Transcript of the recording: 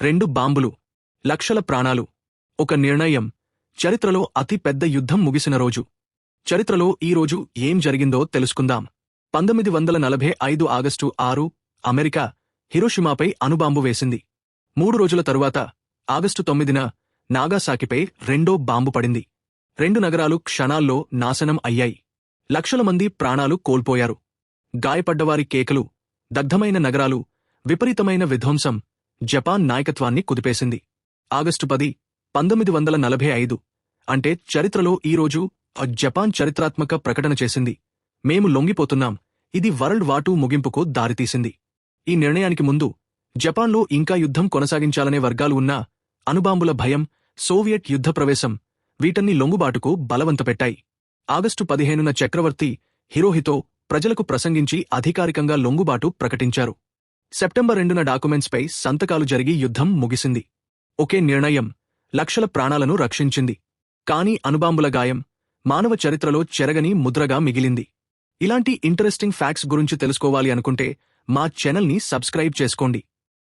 రెండు బాంబులు లక్షల ప్రాణాలు. ఒక నిర్ణయం. చరిత్రలో అతి పెద్ద యుద్ధం ముగిసిన రోజు. చరిత్రలో ఈ రోజు ఏం జరిగిందో తెలుసుకుందాం. పంతొమ్మిది వందల నలభై ఐదు ఆగస్టు ఆరు అమెరికా హిరోషిమాపై అణుబాంబు వేసింది. మూడు రోజుల తరువాత ఆగస్టు తొమ్మిదిన నాగాసాకిపై రెండో బాంబు పడింది. రెండు నగరాలు క్షణాల్లో నాశనం అయ్యాయి. లక్షల మంది ప్రాణాలు కోల్పోయారు. గాయపడ్డవారి కేకలు దగ్ధమైన నగరాలు విపరీతమైన విధ్వంసం జపాన్ నాయకత్వాన్ని కుదిపేసింది. ఆగస్టు పది పంతొమ్మిది వందల నలభై ఐదు అంటే చరిత్రలో ఈరోజు జపాన్ చరిత్రాత్మక ప్రకటన చేసింది. మేము లొంగిపోతున్నాం. ఇది వరల్డ్ వాటూ ముగింపుకు దారితీసింది. ఈ నిర్ణయానికి ముందు జపాన్లో ఇంకా యుద్ధం కొనసాగించాలనే వర్గాలు ఉన్నా అణుబాంబుల భయం సోవియట్ యుద్ధ ప్రవేశం వీటన్ని లొంగుబాటుకు బలవంతపెట్టాయి. ఆగస్టు పదిహేనున చక్రవర్తి హిరోహితో ప్రజలకు ప్రసంగించి అధికారికంగా లొంగుబాటు ప్రకటించారు. సెప్టెంబర్ రెండున డాక్యుమెంట్స్పై సంతకాలు జరిగి యుద్ధం ముగిసింది. ఒకే నిర్ణయం లక్షల ప్రాణాలను రక్షించింది. కాని అణుబాంబుల గాయం మానవ చరిత్రలో చెరగని ముద్రగా మిగిలింది. ఇలాంటి ఇంటరెస్టింగ్ ఫ్యాక్ట్స్ గురించి తెలుసుకోవాలి అనుకుంటే మా ఛానల్ని సబ్స్క్రైబ్ చేసుకోండి.